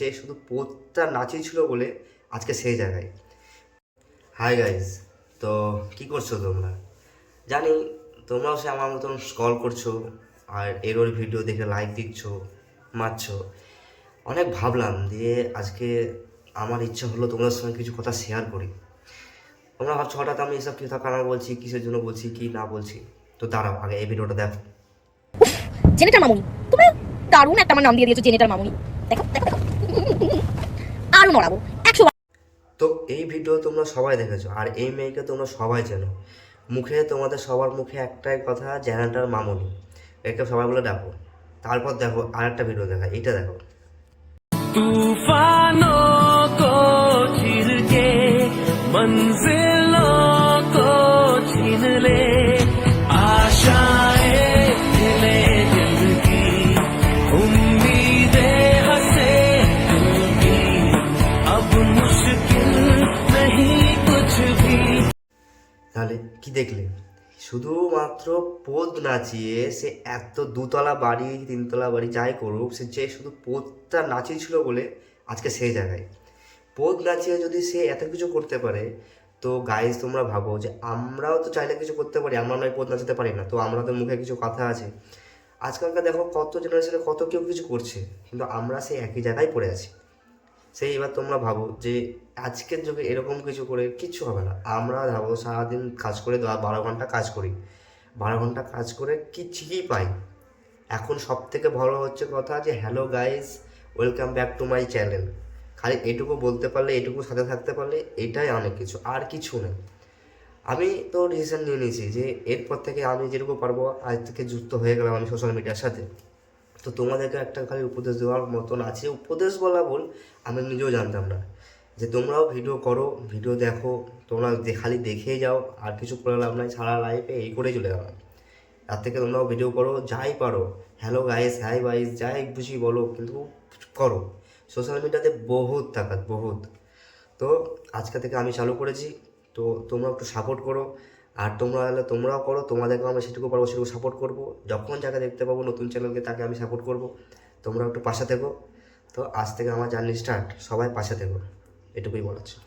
যে শুধু পোতটা নাচিয়েছিল বলে আজকে সেই জায়গায়। হাই গাইজ তো কি করছ তোমরা? জানি তোমরাও সে আমার মতন স্কল করছ আর এরোর ভিডিও দেখে লাইক দিচ্ছ, মারছো। অনেক ভাবলাম দিয়ে আজকে আমার ইচ্ছা হলো তোমাদের সঙ্গে কিছু কথা শেয়ার করি। তোমরা ভাবছ হঠাৎ আমি এসব কথা কারণ বলছি, কিসের জন্য বলছি, কি না বলছি? তো দাঁড়াও, আগে এই ভিডিওটা দেখো। জেনেটার মামুনি তুমি দারুণ একটা আমার নাম দিয়ে দিয়েছ জেনেটার মামুনি। দেখো দেখো দেখো। আরো নড়াবো একশো তো এই ভিডিও তোমরা সবাই দেখেছো আর এই মেয়েকে তোমরা সবাই চেনো মুখে তোমাদের সবার মুখে একটাই কথা জ্যানাটার মামনি একে সবাই বলে ডাকো তারপর দেখো আর একটা ভিডিও দেখা এটা দেখো तूफानों को चीर के मंजिलों তাহলে কি দেখলে? শুধুমাত্র পোদ নাচিয়ে সে এত দুতলা বাড়ি, তিনতলা বাড়ি যাই করুক, সে যে শুধু পোদটা নাচিয়েছিল বলে আজকে সেই জায়গায়। পোদ নাচিয়ে যদি সে এত কিছু করতে পারে, তো গাইজ তোমরা ভাবো যে আমরাও তো চাইলে কিছু করতে পারি, আমরা নয় পোদ নাচাতে পারি না, তো আমরা তো মুখে কিছু কথা আছে। আজকালকার দেখো কত জেনারেশনে কত কেউ কিছু করছে, কিন্তু আমরা সেই একই জায়গায় পড়ে আছি। সেই এবার তোমরা ভাবো যে আজকের যুগে এরকম কিছু করে কিচ্ছু হবে না। আমরা ভাবো সারাদিন কাজ করে বারো ঘণ্টা কাজ করি। বারো ঘণ্টা কাজ করে কি ঠিকই পাই এখন সব থেকে ভালো হচ্ছে কথা যে hello guys welcome back to my channel খালি এটুকু বলতে পারলে, এটুকু সাথে থাকতে পারলে এটাই অনেক কিছু, আর কিছু নেই আমি তো ডিসিশন নিয়ে নিয়েছি যে, এরপর থেকে আমি যেটুকু পারব, আজ থেকে যুক্ত হয়ে গেলাম আমি সোশ্যাল মিডিয়ার সাথে। তো তোমাদেরকে একটা খালি উপদেশ দেওয়ার মতন আছে। উপদেশ বলা বল আমি নিজেও জানতাম না। যে তোমরাও ভিডিও করো ভিডিও দেখো, তোমরা খালি দেখেই যাও, আর কিছু করে লাভ নাই, সারা লাইফে এই করেই চলে যাবে তার থেকে তোমরাও ভিডিও করো, যাই পারো। হ্যালো গাইস হাই গাইস যাই বুঝি বলো, কিন্তু করো। সোশ্যাল মিডিয়াতে বহুত তাকাত, বহুত। তো আজকে থেকে আমি চালু করেছি। তো তোমরা একটু সাপোর্ট করো। আর তোমরা হলে তোমরাও করো তোমাদেরকে আমি সেটুকু পারব, সেটুকু সাপোর্ট করব। যখন যাকে দেখতে পাবো নতুন চ্যানেলকে তাকে আমি সাপোর্ট করব। তোমরাও একটু পাশে থেকো। তো আজ থেকে আমার জার্নি স্টার্ট সবাই পাশে থেকো। এটুকুই বলার ছিল।